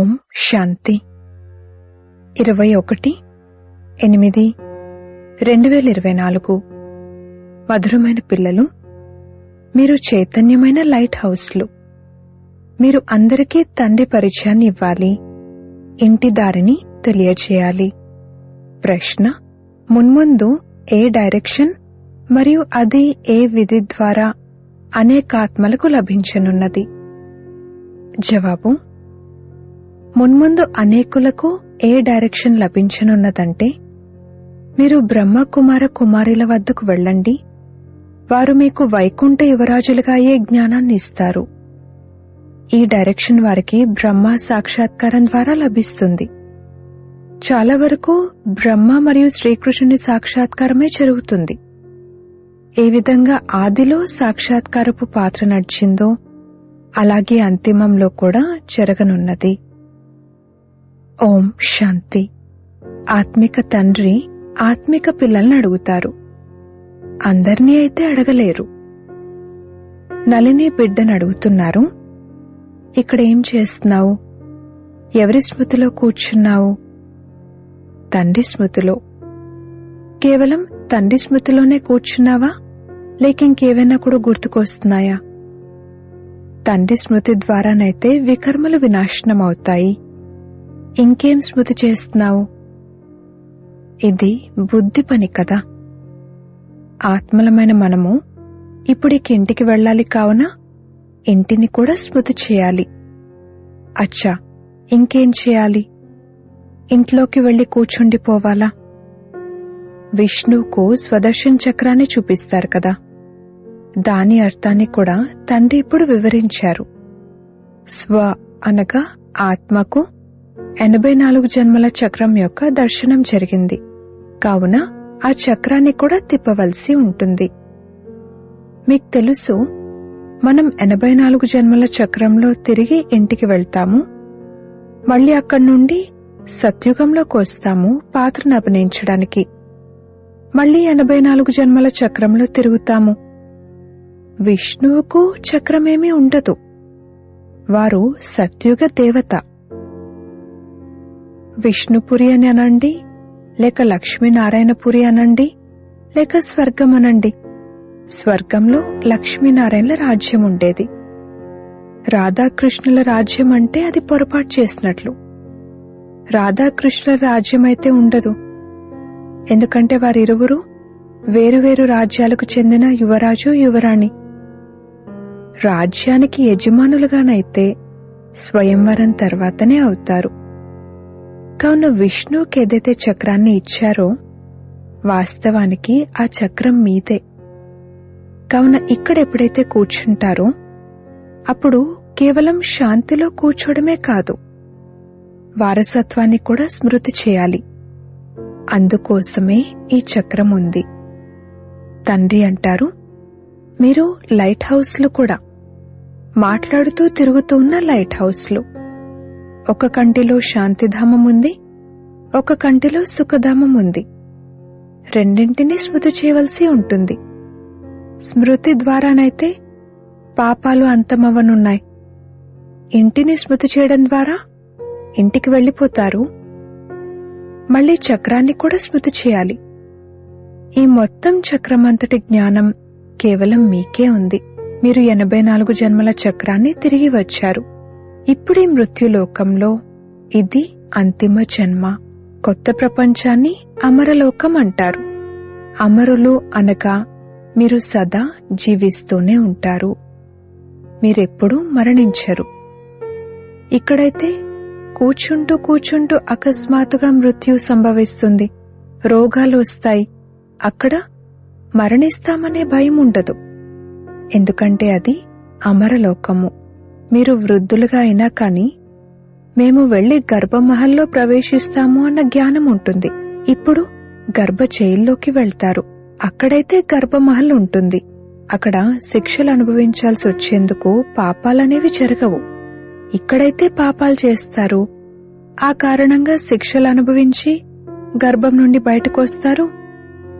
ఓం శాంతి. ఇరవై ఒకటి ఎనిమిది రెండు వేల ఇరవై నాలుగు. మధురమైన పిల్లలు మీరు చైతన్యమైన లైట్ హౌస్లు. మీరు అందరికీ తండ్రి పరిచయాన్ని ఇవ్వాలి. ఇంటి దారిని తెలియచేయాలి. ప్రశ్న మున్ముందు ఏ డైరెక్షన్ మరియు అది ఏ విధి ద్వారా అనేకాత్మలకు లభించనున్నది? జవాబు మున్ముందు అనేకులకు ఏ డైరెక్షన్ లభించనున్నదంటే మీరు బ్రహ్మకుమార కుమారుల వద్దకు వెళ్ళండి. వారు మీకు వైకుంఠ యువరాజులుగా అయ్యే జ్ఞానాన్ని ఇస్తారు. ఈ డైరెక్షన్ వారికి బ్రహ్మ సాక్షాత్కారం ద్వారా లభిస్తుంది. చాలా వరకు బ్రహ్మ మరియు శ్రీకృష్ణుని సాక్షాత్కారమే జరుగుతుంది. ఏ విధంగా ఆదిలో సాక్షాత్కారపు పాత్ర నడిచిందో అలాగే అంతిమంలో కూడా జరగనున్నది. ఓం శాంతి. ఆత్మిక తండ్రి ఆత్మిక పిల్లల్ని అడుగుతారు. అందర్నీ అయితే అడగలేరు. నలిని బిడ్డను అడుగుతున్నారు. ఇక్కడ ఏం చేస్తున్నావు? ఎవరి స్మృతిలో కూర్చున్నావు? తండ్రి స్మృతిలో. కేవలం తండ్రి స్మృతిలోనే కూర్చున్నావా? లేక ఇంకేవైనా కూడా గుర్తుకొస్తున్నాయా? తండ్రి స్మృతి ద్వారానైతే వికర్మలు వినాశనం అవుతాయి ఇంకేం స్మృతి చేస్తున్నావు? ఇది బుద్ధి పని కదా. ఆత్మలమైన మనము ఇప్పుడిక ఇంటికి వెళ్ళాలి కావున ఇంటిని కూడా స్మృతి చేయాలి. అచ్చా ఇంకేం చేయాలి? ఇంట్లోకి వెళ్ళి కూర్చుండిపోవాలా విష్ణువుకు స్వదర్శన్ చక్రాన్ని చూపిస్తారు కదా. దాని అర్థాన్ని కూడా తండ్రి ఇప్పుడు వివరించారు. స్వ అనగా ఆత్మకు ఎనభై నాలుగు జన్మల చక్రం యొక్క దర్శనం జరిగింది. కావున ఆ చక్రాన్ని కూడా తిప్పవలసి ఉంటుంది. మీకు తెలుసు మనం ఎనభై నాలుగు జన్మల చక్రంలో తిరిగి ఇంటికి వెళ్తాము. మళ్ళీ అక్కడి నుండి సత్యుగంలోకి వస్తాము పాత్రను అభినయించడానికి. మళ్ళీ ఎనభై నాలుగు జన్మల చక్రంలో తిరుగుతాము. విష్ణువుకు చక్రమేమీ ఉండదు. వారు సత్యుగ దేవత. విష్ణుపురి అని అనండి లేక లక్ష్మీనారాయణపురి అనండి లేక స్వర్గం అనండి. స్వర్గంలో లక్ష్మీనారాయణల రాజ్యం ఉండేది. రాధాకృష్ణుల రాజ్యం అంటే అది పొరపాటు చేసినట్లు. రాధాకృష్ణుల రాజ్యం అయితే ఉండదు. ఎందుకంటే వారిరువురు వేరువేరు రాజ్యాలకు చెందిన యువరాజు యువరాణి. రాజ్యానికి యజమానులుగానైతే స్వయంవరం తర్వాతనే అవుతారు. కావున విష్ణువుకి ఏదైతే చక్రాన్ని ఇచ్చారో వాస్తవానికి ఆ చక్రం మీదే. కావున ఇక్కడ ఎప్పుడైతే కూర్చుంటారో అప్పుడు కేవలం శాంతిలో కూర్చోవడమే కాదు వారసత్వాన్ని కూడా స్మృతి చేయాలి. అందుకోసమే ఈ చక్రం ఉంది. తండ్రి అంటారు మీరు లైట్ హౌస్లు కూడా మాట్లాడుతూ తిరుగుతూ ఉన్న లైట్ హౌస్లు. ఒక కంటిలో శాంతిధామం ఉంది ఒక కంటిలో సుఖధామం ఉంది రెండింటినీ స్మృతి చేయవలసి ఉంటుంది. స్మృతి ద్వారానైతే పాపాలు అంతమవనున్నాయి ఇంటిని స్మృతి చేయడం ద్వారా ఇంటికి వెళ్ళిపోతారు. మళ్ళీ చక్రాన్ని కూడా స్మృతి చేయాలి. ఈ మొత్తం చక్రమంతటి జ్ఞానం కేవలం మీకే ఉంది. మీరు ఎనభై నాలుగు జన్మల చక్రాన్ని తిరిగి వచ్చారు. ఇప్పుడే మృత్యులోకంలో ఇది అంతిమ జన్మ. కొత్త ప్రపంచాన్ని అమరలోకం అంటారు. అమరులు అనగా మీరు సదా జీవిస్తూనే ఉంటారు. మీరెప్పుడూ మరణించరు. ఇక్కడైతే కూర్చుంటూ కూర్చుంటూ అకస్మాత్తుగా మృత్యు సంభవిస్తుంది. రోగాలు వస్తాయి. అక్కడ మరణిస్తామనే భయం ఉండదు. ఎందుకంటే అది అమరలోకము. మీరు వృద్ధులుగా అయినా కాని మేము వెళ్ళి గర్భమహల్లో ప్రవేశిస్తాము అన్న జ్ఞానం ఉంటుంది. ఇప్పుడు గర్భ వెళ్తారు. అక్కడైతే గర్భమహల్ ఉంటుంది. అక్కడ శిక్షలు అనుభవించాల్సి వచ్చేందుకు పాపాలనేవి జరగవు. ఇక్కడైతే పాపాలు చేస్తారు. ఆ కారణంగా శిక్షలు అనుభవించి గర్భం నుండి బయటకు వస్తారు.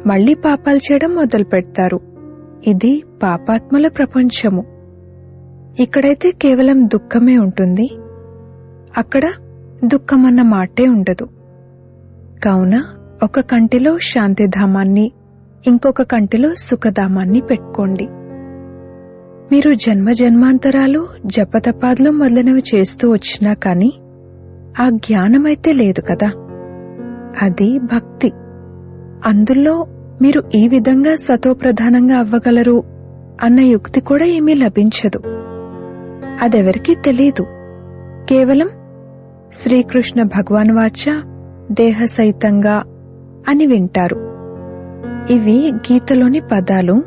మళ్ళీ పాపాలు చేయడం మొదలు పెడతారు ఇది పాపాత్మల ప్రపంచము. ఇక్కడైతే కేవలం దుఃఖమే ఉంటుంది. అక్కడ దుఃఖమన్న మాటే ఉండదు. కావున ఒక కంటిలో శాంతిధామాన్ని ఇంకొక కంటిలో సుఖధామాన్ని పెట్టుకోండి. మీరు జన్మ జన్మాంతరాలు జపతపాదులు మొదలైనవి చేస్తూ వచ్చినా కాని ఆ జ్ఞానమైతే లేదు కదా. అది భక్తి. అందులో మీరు ఈ విధంగా సతోప్రధానంగా అవ్వగలరు అన్న యుక్తి కూడా ఏమీ లభించదు. అదెవరికీ తెలియదు కేవలం శ్రీకృష్ణ భగవాన్ వాచ దేహ సహితంగా అని వింటారు. ఇవి గీతలోని పదాలు.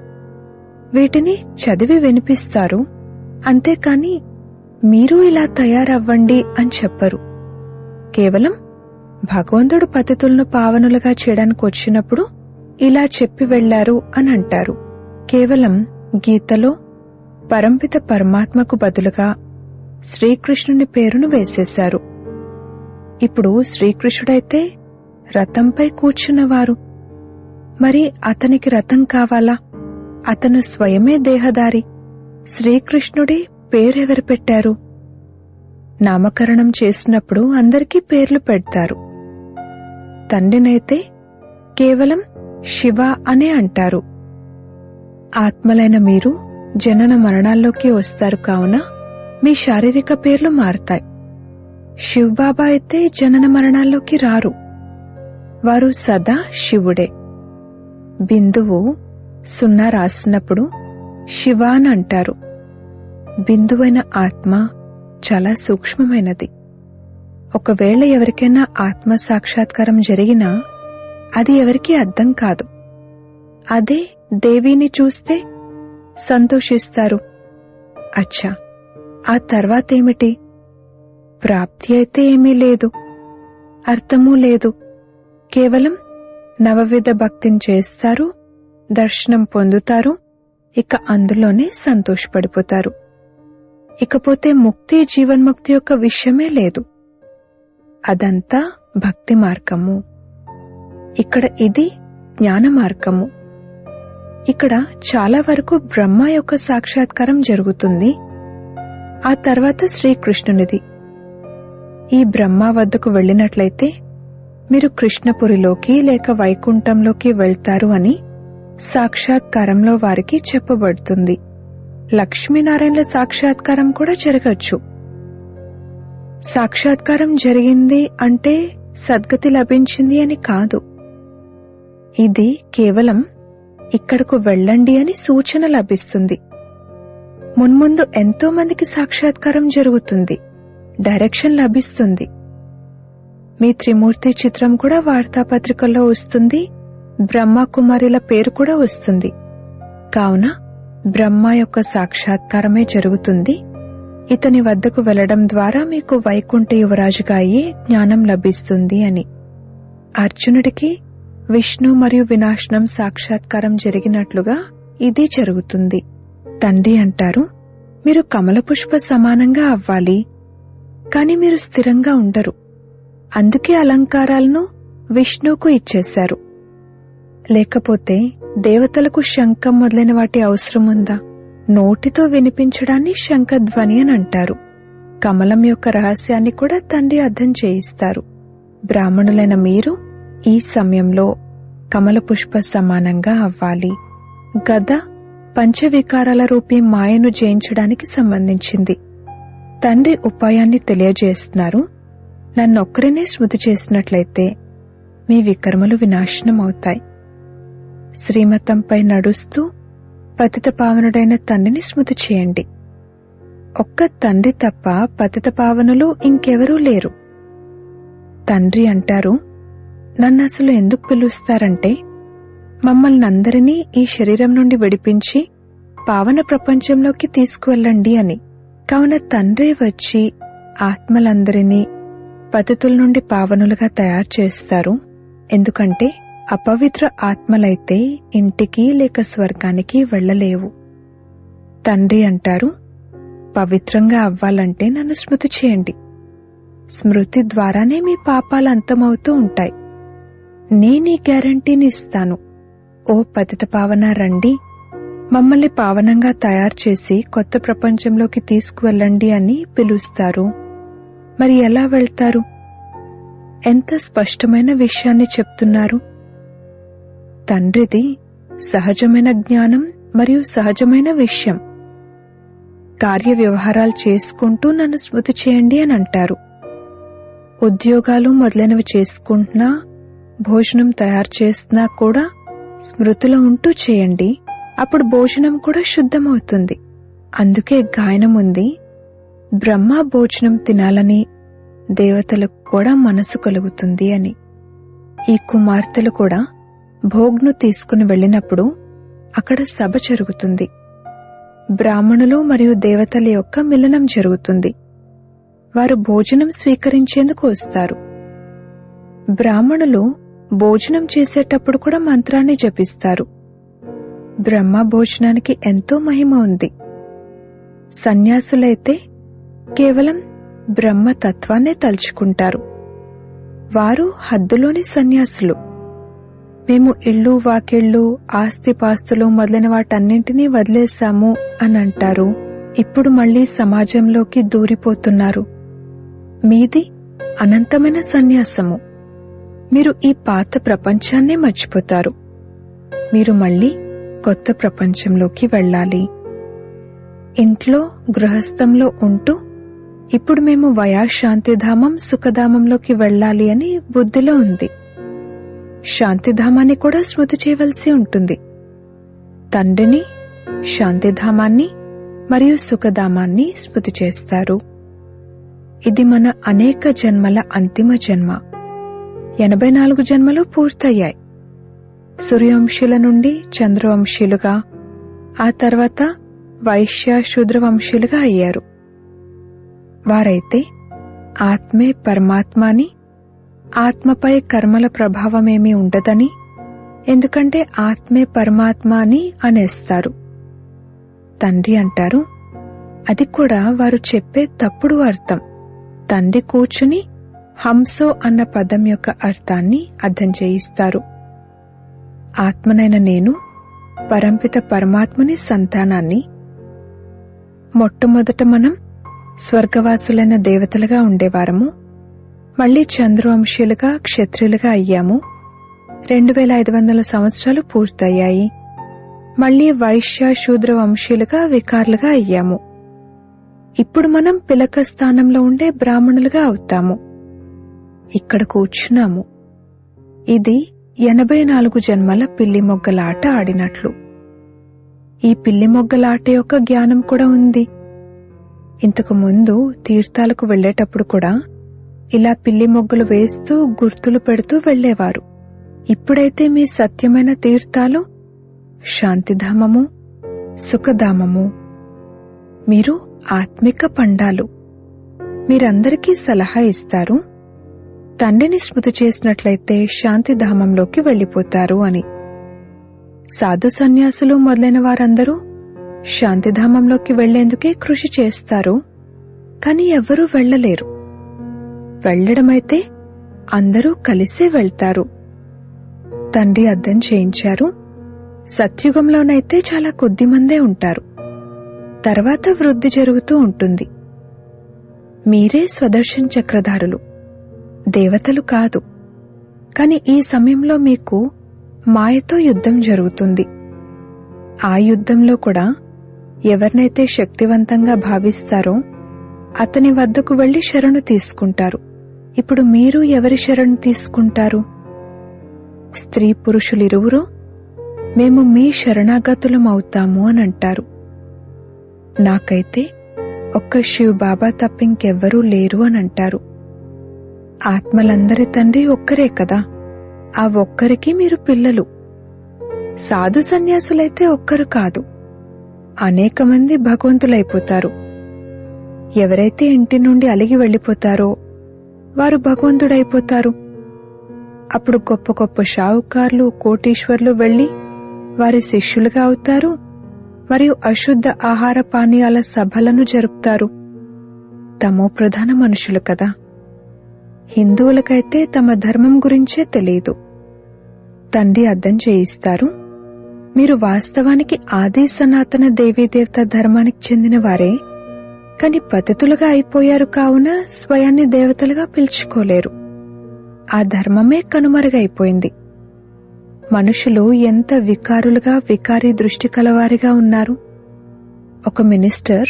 వీటిని చదివి వినిపిస్తారు. అంతేకాని మీరు ఇలా తయారవ్వండి అని చెప్పరు. కేవలం భగవంతుడు పద్ధతులను పావనులుగా చేయడానికి వచ్చినప్పుడు ఇలా చెప్పి వెళ్ళారు అని అంటారు. కేవలం గీతలో పరంపిత పరమాత్మకు బదులుగా శ్రీకృష్ణుని పేరును వేసేశారు. ఇప్పుడు శ్రీకృష్ణుడైతే రథంపై కూర్చున్నవారు. మరి అతనికి రథం కావాలా? అతను స్వయమే దేహదారి శ్రీకృష్ణుడే పేరెవరు పెట్టారు? నామకరణం చేసినప్పుడు అందరికీ పేర్లు పెడతారు. తండ్రినైతే కేవలం శివ అనే అంటారు. ఆత్మలైన మీరు జనన మరణాల్లోకి వస్తారు కావున మీ శారీరక పేర్లు మారతాయి. శివబాబా అయితే జనన మరణాల్లోకి రారు. వారు సదా శివుడే. బిందువు సున్నా రాసినప్పుడు శివ అని అంటారు. బిందువైన ఆత్మ చాలా సూక్ష్మమైనది. ఒకవేళ ఎవరికైనా ఆత్మ సాక్షాత్కారం జరిగినా అది ఎవరికీ అర్థం కాదు. అదే దేవిని చూస్తే సంతోషిస్తారు. అచ్చా ఆ తర్వాతేమిటి? ప్రాప్తి అయితే ఏమీ లేదు. అర్థమూ లేదు. కేవలం నవవిధ భక్తిని చేస్తారు దర్శనం పొందుతారు ఇక అందులోనే సంతోషపడిపోతారు. ఇకపోతే ముక్తి జీవన్ముక్తి యొక్క విషయమే లేదు. అదంతా భక్తి మార్గము. ఇక్కడ ఇది జ్ఞాన మార్గము. ఇక్కడ చాలా వరకు బ్రహ్మ యొక్క సాక్షాత్కారం జరుగుతుంది. ఆ తర్వాత శ్రీకృష్ణునిది. ఈ బ్రహ్మ వద్దకు వెళ్ళినట్లయితే మీరు కృష్ణపురిలోకి లేక వైకుంఠంలోకి వెళ్తారు అని సాక్షాత్కారంలో వారికి చెప్పబడుతుంది. లక్ష్మీనారాయణల సాక్షాత్కారం కూడా జరగచ్చు. సాక్షాత్కారం జరిగింది అంటే సద్గతి లభించింది అని కాదు. ఇది కేవలం ఇక్కడకు వెళ్ళండి అని సూచన లభిస్తుంది. మున్ముందు ఎంతో మందికి సాక్షాత్కారం జరుగుతుంది. డైరెక్షన్ లభిస్తుంది. మీ త్రిమూర్తి చిత్రం కూడా వార్తాపత్రికల్లో వస్తుంది. బ్రహ్మ కుమారుల పేరు కూడా వస్తుంది. కావున బ్రహ్మ యొక్క సాక్షాత్కారమే జరుగుతుంది. ఇతని వద్దకు వెళ్ళడం ద్వారా మీకు వైకుంఠ యువరాజుగా అయ్యే జ్ఞానం లభిస్తుంది అని. అర్జునుడికి విష్ణు మరియు వినాశనం సాక్షాత్కారం జరిగినట్లుగా ఇది జరుగుతుంది. తండ్రి అంటారు మీరు కమల పుష్ప సమానంగా అవ్వాలి కాని మీరు స్థిరంగా ఉండరు. అందుకే అలంకారాలను విష్ణువుకు ఇచ్చేశారు. లేకపోతే దేవతలకు శంఖం మొదలైన వాటి అవసరం ఉందా? నోటితో వినిపించడాన్ని శంఖధ్వని అని అంటారు. కమలం యొక్క రహస్యాన్ని కూడా తండ్రి అర్థం చేయిస్తారు. బ్రాహ్మణులైన మీరు ఈ సమయంలో కమల పుష్ప సమానంగా అవ్వాలి. గద పంచవికారాల రూపీ మాయను జయించడానికి సంబంధించింది. తండ్రి ఉపాయాన్ని తెలియజేస్తున్నారు. నన్నొక్కరినే స్మృతి చేసినట్లయితే మీ వికర్మలు వినాశనం అవుతాయి శ్రీమతంపై నడుస్తూ పతిత పావనుడైన తండ్రిని స్మృతి చేయండి. ఒక్క తండ్రి తప్ప పతిత పావనులు ఇంకెవరూ లేరు. తండ్రి అంటారు నన్ను అసలు ఎందుకు పిలుస్తారంటే మమ్మల్ని అందరినీ ఈ శరీరం నుండి విడిపించి పావన ప్రపంచంలోకి తీసుకువెళ్ళండి అని. కావున తండ్రి వచ్చి ఆత్మలందరినీ పతితుల నుండి పావనులుగా తయారు చేస్తారు. ఎందుకంటే అపవిత్ర ఆత్మలైతే ఇంటికి లేక స్వర్గానికి వెళ్ళలేవు. తండ్రి అంటారు పవిత్రంగా అవ్వాలంటే నన్ను స్మృతి చేయండి. స్మృతి ద్వారానే మీ పాపాలు అంతమవుతూ ఉంటాయి. నేనీ గ్యారంటీని ఇస్తాను. ఓ పతిత పావన రండి. మమ్మల్ని పావనంగా తయారు చేసి కొత్త ప్రపంచంలోకి తీసుకువెళ్ళండి అని పిలుస్తారు. మరి ఎలా వెళ్తారు? ఎంత స్పష్టమైన విషయాన్ని చెప్తున్నారు? తండ్రిది సహజమైన జ్ఞానం మరియు సహజమైన విషయం. కార్య వ్యవహారాలు చేసుకుంటూ నన్ను స్మృతి చేయండి అని అంటారు. ఉద్యోగాలు మొదలైనవి చేసుకుంటున్నా భోజనం తయారు చేస్తున్నా కూడా స్మృతిలో ఉంటూ చేయండి. అప్పుడు భోజనం కూడా శుద్ధమవుతుంది. అందుకే గాయనం ఉంది. బ్రహ్మ భోజనం తినాలని దేవతలకు కూడా మనసు కలుగుతుంది అని. ఈ కుమార్తెలు కూడా భోగ్ను తీసుకుని వెళ్ళినప్పుడు అక్కడ సభ జరుగుతుంది. బ్రాహ్మణులు మరియు దేవతల యొక్క మిలనం జరుగుతుంది. వారు భోజనం స్వీకరించేందుకు వస్తారు. బ్రాహ్మణులు భోజనం చేసేటప్పుడు కూడా మంత్రాన్ని జపిస్తారు. బ్రహ్మ భోజనానికి ఎంతో మహిమ ఉంది. సన్యాసులైతే కేవలం బ్రహ్మ తత్వాన్నే తలుచుకుంటారు. వారు హద్దులోని సన్యాసులు. మేము ఇళ్ళు వాకిళ్ళు ఆస్తిపాస్తులు మొదలైన వాటన్నింటినీ వదిలేశాము అని అంటారు. ఇప్పుడు మళ్ళీ సమాజంలోకి దూరిపోతున్నారు. మీది అనంతమైన సన్యాసము. మీరు ఈ పాత ప్రపంచాన్నే మర్చిపోతారు. మీరు మళ్ళీ కొత్త ప్రపంచంలోకి వెళ్ళాలి. ఇంట్లో గృహస్థంలో ఉంటూ ఇప్పుడు మేము వయా శాంతిధామం సుఖధామంలోకి వెళ్ళాలి అని బుద్ధిలో ఉంది. శాంతిధామాన్ని కూడా స్మృతి చేయవలసి ఉంటుంది. తండ్రిని శాంతిధామాన్ని మరియు సుఖధామాన్ని స్మృతి చేస్తారు. ఇది మన అనేక జన్మల అంతిమ జన్మ. ఎనభై నాలుగు జన్మలు పూర్తయ్యాయి. సూర్యవంశీల నుండి చంద్రవంశీలుగా ఆ తర్వాత వైశ్య శూద్రవంశీలుగా అయ్యారు. వారైతే ఆత్మే పరమాత్మని ఆత్మపై కర్మల ప్రభావమేమీ ఉండదని ఎందుకంటే ఆత్మే పరమాత్మ అని అనేస్తారు. తండ్రి అంటారు అది కూడా వారు చెప్పే తప్పుడు అర్థం. తండ్రి కూర్చుని హంసో అన్న పదం యొక్క అర్థాన్ని అర్థం చేయిస్తారు. ఆత్మనైన నేను పరంపిత పరమాత్ముని సంతానాన్ని మొట్టమొదట మనం స్వర్గవాసులైన దేవతలుగా ఉండేవారము మళ్ళీ చంద్రవంశీయులుగా క్షత్రియులుగా అయ్యాము. రెండు వేల ఐదు వందల సంవత్సరాలు పూర్తయ్యాయి. మళ్ళీ వైశ్య శూద్ర వంశీయులుగా వికారులుగా అయ్యాము. ఇప్పుడు మనం పిలక స్థానంలో ఉండే బ్రాహ్మణులుగా అవుతాము. ఇక్కడ కూర్చున్నాము. ఇది ఎనభై నాలుగు జన్మల పిల్లి మొగ్గలాట ఆడినట్లు. ఈ పిల్లి మొగ్గలాట యొక్క జ్ఞానం కూడా ఉంది. ఇంతకు ముందు తీర్థాలకు వెళ్ళేటప్పుడు కూడా ఇలా పిల్లి మొగ్గలు వేస్తూ గుర్తులు పెడుతూ వెళ్ళేవారు ఇప్పుడైతే మీ సత్యమైన తీర్థాలు శాంతిధామము సుఖధామము మీరు ఆత్మిక పండాలు. మీరందరికీ సలహా ఇస్తారు తండ్రిని స్మృతి చేసినట్లయితే శాంతిధామంలోకి వెళ్ళిపోతారు అని. సాధు సన్యాసులు మొదలైన వారందరూ శాంతిధామంలోకి వెళ్ళేందుకే కృషి చేస్తారు. కాని ఎవ్వరూ వెళ్ళలేరు వెళ్ళడమైతే అందరూ కలిసే వెళ్తారు. తండ్రి అర్థం చేయించారు. సత్యుగంలోనైతే చాలా కొద్దిమందే ఉంటారు. తర్వాత వృద్ధి జరుగుతూ ఉంటుంది. మీరే స్వదర్శన్ చక్రధారులు. దేవతలు కాదు. కాని ఈ సమయంలో మీకు మాయతో యుద్ధం జరుగుతుంది. ఆ యుద్ధంలో కూడా ఎవరినైతే శక్తివంతంగా భావిస్తారో అతని వద్దకు వెళ్ళి శరణు తీసుకుంటారు. ఇప్పుడు మీరు ఎవరి శరణు తీసుకుంటారు? స్త్రీ పురుషులిరువురు మేము మీ శరణాగతులం అవుతాము అని అంటారు. నాకైతే ఒక్క శివ్ బాబా తప్పింకెవ్వరూ లేరు అని అంటారు. ఆత్మలందరి తండ్రి ఒక్కరే కదా. ఆ ఒక్కరికి మీరు పిల్లలు. సాధు సన్యాసులైతే ఒక్కరు కాదు. అనేక మంది భగవంతులైపోతారు. ఎవరైతే ఇంటి నుండి అలిగి వెళ్ళిపోతారో వారు భగవంతుడైపోతారు. అప్పుడు గొప్ప గొప్ప షావుకార్లు కోటీశ్వర్లు వెళ్ళి వారి శిష్యులుగా అవుతారు. మరియు అశుద్ధ ఆహార పానీయాల సభలను జరుపుతారు. తమో ప్రధాన మనుషులు కదా. హిందువులకైతే తమ ధర్మం గురించే తెలియదు తండ్రి అర్థం చేయిస్తారు మీరు వాస్తవానికి ఆది సనాతన దేవీదేవత ధర్మానికి చెందిన వారే కాని పతితులుగా అయిపోయారు కావున స్వయాన్ని దేవతలుగా పిలుచుకోలేరు. ఆ ధర్మమే కనుమరుగైపోయింది. మనుషులు ఎంత వికారులుగా వికారి దృష్టి కలవారిగా ఉన్నారు. ఒక మినిస్టర్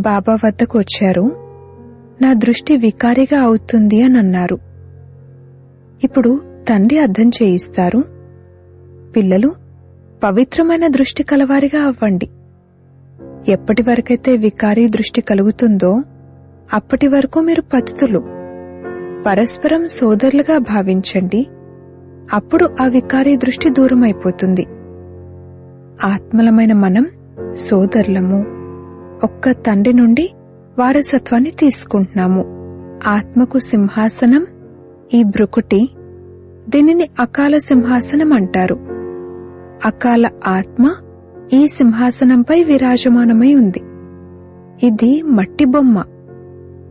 బాబా వద్దకు వచ్చారు. నా దృష్టి వికారిగా అవుతుంది అని అన్నారు. ఇప్పుడు తండ్రి అర్థం చేయిస్తారు. పిల్లలు పవిత్రమైన దృష్టి కలవారిగా అవ్వండి. ఎప్పటి వరకైతే వికారీ దృష్టి కలుగుతుందో అప్పటి వరకు మీరు పతితులు. పరస్పరం సోదరులుగా భావించండి. అప్పుడు ఆ వికారీ దృష్టి దూరమైపోతుంది. ఆత్మలమైన మనం సోదరులము ఒక్క తండ్రి నుండి వారసత్వాన్ని తీసుకుంటున్నాము. ఆత్మకు సింహాసనం ఈ బ్రుకుటి దీనిని అకాల సింహాసనం అంటారు. అకాల ఆత్మ ఈ సింహాసనంపై విరాజమానమై ఉంది. ఇది మట్టి బొమ్మ.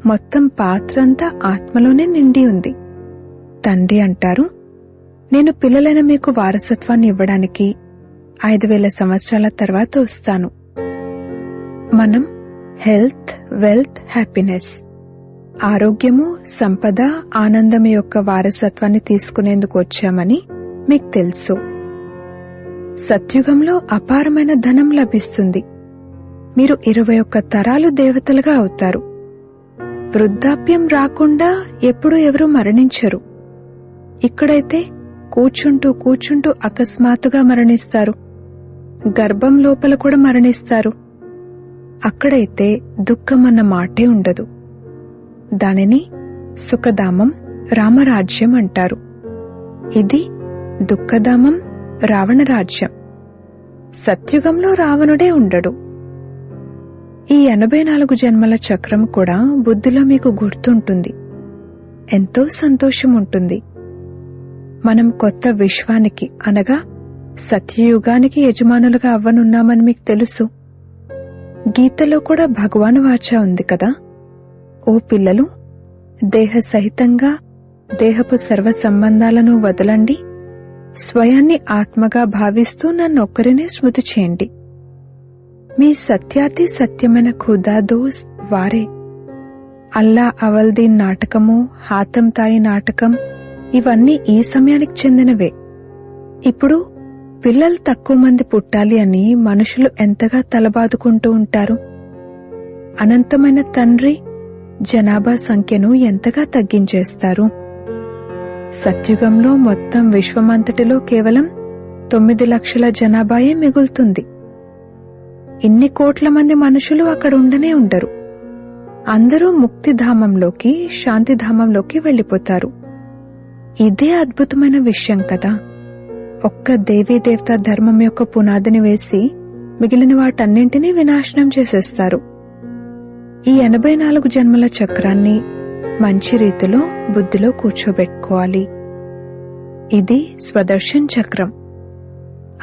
మొత్తం పాత్రంతా ఆత్మలోనే నిండి ఉంది. తండ్రి అంటారు నేను పిల్లలైన మీకు వారసత్వాన్ని ఇవ్వడానికి ఐదు వేల సంవత్సరాల తర్వాత వస్తాను. మనం హెల్త్ వెల్త్ హ్యాపీనెస్. ఆరోగ్యము సంపద ఆనందం యొక్క వారసత్వాన్ని తీసుకునేందుకు వచ్చామని మీకు తెలుసు. సత్యుగంలో అపారమైన ధనం లభిస్తుంది. మీరు ఇరవై ఒక్క తరాలు దేవతలుగా అవుతారు. వృద్ధాప్యం రాకుండా ఎప్పుడు ఎవరూ మరణించరు. ఇక్కడైతే కూర్చుంటూ కూర్చుంటూ అకస్మాత్తుగా మరణిస్తారు. గర్భం లోపల కూడా మరణిస్తారు. అక్కడైతే దుఃఖం అన్న మాటే ఉండదు. దానిని సుఖధామం రామరాజ్యం అంటారు. ఇది దుఃఖధామం రావణ రాజ్యం సత్యుగంలో రావణుడే ఉండడు. ఈ ఎనభై నాలుగు జన్మల చక్రం కూడా బుద్ధిలో మీకు గుర్తుంటుంది. ఎంతో సంతోషం ఉంటుంది మనం కొత్త విశ్వానికి అనగా సత్యయుగానికి యజమానులుగా అవ్వనున్నామని మీకు తెలుసు. గీతలో కూడా భగవాను వాచ ఉంది కదా? ఓ పిల్లలు దేహ సహితంగా దేహపు సర్వ సంబంధాలను వదలండి స్వయాన్ని ఆత్మగా భావిస్తూ నన్నొక్కరినే స్మృతి చేయండి. మీ సత్యాతి సత్యమైన ఖుదా దోస్ వారే. అల్లా అవల్దీన్ నాటకము హాతం తాయి నాటకం ఇవన్నీ ఈ సమయానికి చెందినవే. ఇప్పుడు పిల్లలు తక్కువ మంది పుట్టాలి అని మనుషులు ఎంతగా తలబాదుకుంటూ ఉంటారు? అనంతమైన తండ్రి జనాభా సంఖ్యను ఎంతగా తగ్గించేస్తారు? సత్యుగంలో మొత్తం విశ్వమంతటిలో కేవలం తొమ్మిది లక్షల జనాభాయే మిగులుతుంది. ఇన్ని కోట్ల మంది మనుషులు అక్కడ ఉండనే ఉండరు. అందరూ ముక్తిధామంలోకి శాంతిధామంలోకి వెళ్ళిపోతారు. ఇదే అద్భుతమైన విషయం కదా? ఒక్క దేవీ దేవత ధర్మం యొక్క పునాదిని వేసి మిగిలిన వాటన్నింటినీ వినాశనం చేసేస్తారు. ఈ ఎనభై నాలుగు జన్మల చక్రాన్ని మంచి రీతిలో బుద్ధిలో కూర్చోబెట్టుకోవాలి. ఇది స్వదర్శన్ చక్రం.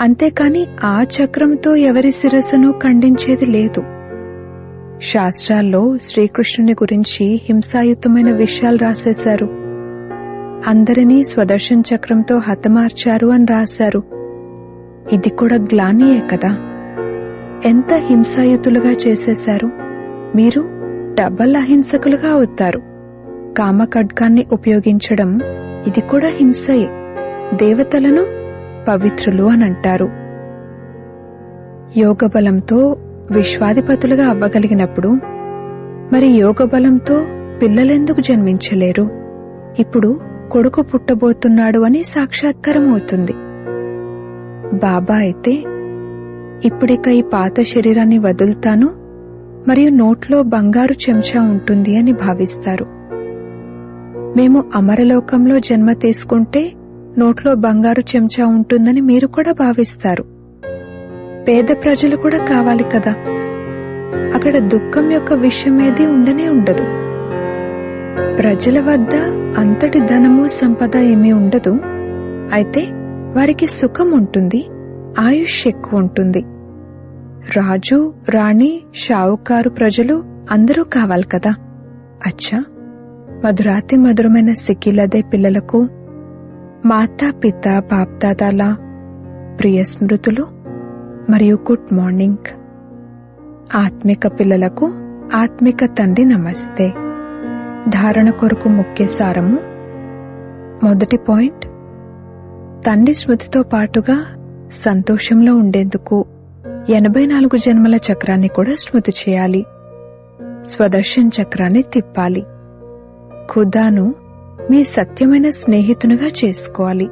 అంతేకాని ఆ చక్రంతో ఎవరి శిరస్సును ఖండించేది లేదు. శాస్త్రాల్లో శ్రీకృష్ణుని గురించి హింసాయుతమైన విషయాలు రాసేశారు. అందరినీ స్వదర్శన్ చక్రంతో హతమార్చారు అని రాశారు. ఇది కూడా గ్లానియే కదా? ఎంత హింసాయుతులుగా చేసేశారు? మీరు డబల్ అహింసకులుగా అవుతారు. కామఖడ్గాన్ని ఉపయోగించడం ఇది కూడా హింసయే దేవతలను పవిత్రులు అని అంటారు. యోగ బలంతో విశ్వాధిపతులుగా అవ్వగలిగినప్పుడు మరి యోగ బలంతో పిల్లలెందుకు జన్మించలేరు? ఇప్పుడు కొడుకు పుట్టబోతున్నాడు అని సాక్షాత్కారం అవుతుంది బాబా అయితే ఇప్పుడిక ఈ పాత శరీరాన్ని వదులుతాను మరియు నోట్లో బంగారు చెంచా ఉంటుంది అని భావిస్తారు. మేము అమరలోకంలో జన్మ తీసుకుంటే నోట్లో బంగారు చెంచా ఉంటుందని మీరు కూడా భావిస్తారు. పేద ప్రజలు కూడా కావాలి కదా. అక్కడ దుఃఖం యొక్క విషయం ఏది ఉండనే ఉండదు. ప్రజల వద్ద అంతటి ధనము సంపద ఏమీ ఉండదు. అయితే వారికి సుఖం ఉంటుంది ఆయుష్ ఎక్కువ ఉంటుంది. రాజు రాణి షావుకారు ప్రజలు అందరూ కావాలి కదా. అచ్చా మధురాతి మధురమైన సిక్కిలదే పిల్లలకు మాతా పిత బాప్దాదాల ప్రియ స్మృతులు మరియు గుడ్ మార్నింగ్. ఆత్మిక పిల్లలకు ఆత్మిక తండ్రి నమస్తే. ధారణ కొరకు ముఖ్య సారము. మొదటి పాయింట్. తండ్రి స్మృతితో పాటుగా సంతోషంలో ఉండేందుకు ఎనభై నాలుగు జన్మల చక్రాన్ని కూడా స్మృతి చేయాలి. స్వదర్శన్ చక్రాన్ని తిప్పాలి. ఖుదాను మీ సత్యమైన స్నేహితునిగా చేసుకోవాలి.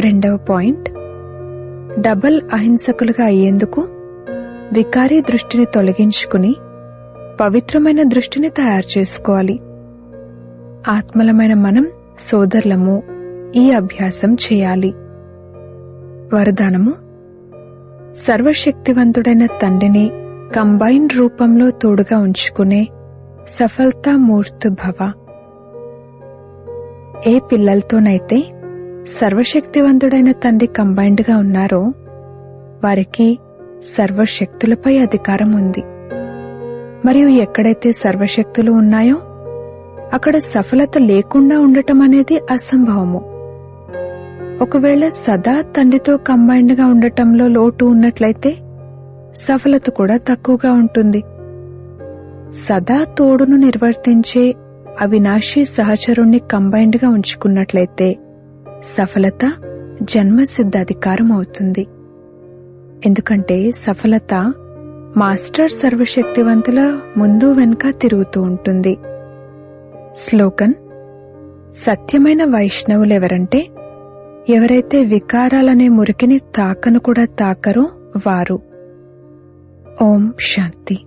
రెండవ పాయింట్. డబల్ అహింసకులుగా అయ్యేందుకు వికారీ దృష్టిని తొలగించుకుని పవిత్రమైన దృష్టిని తయారు చేసుకోవాలి. ఆత్మలమైన మనం సోదరులము ఈ అభ్యాసం చేయాలి. వరదానము సర్వశక్తివంతుడైన తండ్రిని కంబైన్డ్ రూపంలో తోడుగా ఉంచుకునే సఫలతామూర్తు భవ. ఏ పిల్లలతోనైతే సర్వశక్తివంతుడైన తండ్రి కంబైన్డ్గా ఉన్నారో వారికి సర్వశక్తులపై అధికారం ఉంది. మరియు ఎక్కడైతే సర్వశక్తులు ఉన్నాయో అక్కడ సఫలత లేకుండా ఉండటం అనేది అసంభవము. ఒకవేళ సదా తండ్రితో కంబైన్డ్గా ఉండటంలో లోటు ఉన్నట్లయితే సఫలత కూడా తక్కువగా ఉంటుంది. సదా తోడును నిర్వర్తించే అవినాశి సహచరుణ్ణి కంబైన్డ్గా ఉంచుకున్నట్లయితే సఫలత జన్మసిద్ధ అధికారం అవుతుంది. ఎందుకంటే సఫలత మాస్టర్ సర్వశక్తివంతుల ముందు వెనుక తిరుగుతూ ఉంటుంది. శ్లోకన్ సత్యమైన వైష్ణవులెవరంటే ఎవరైతే వికారాలనే మురికిని తాకను కూడా తాకరో వారు. ఓం శాంతి.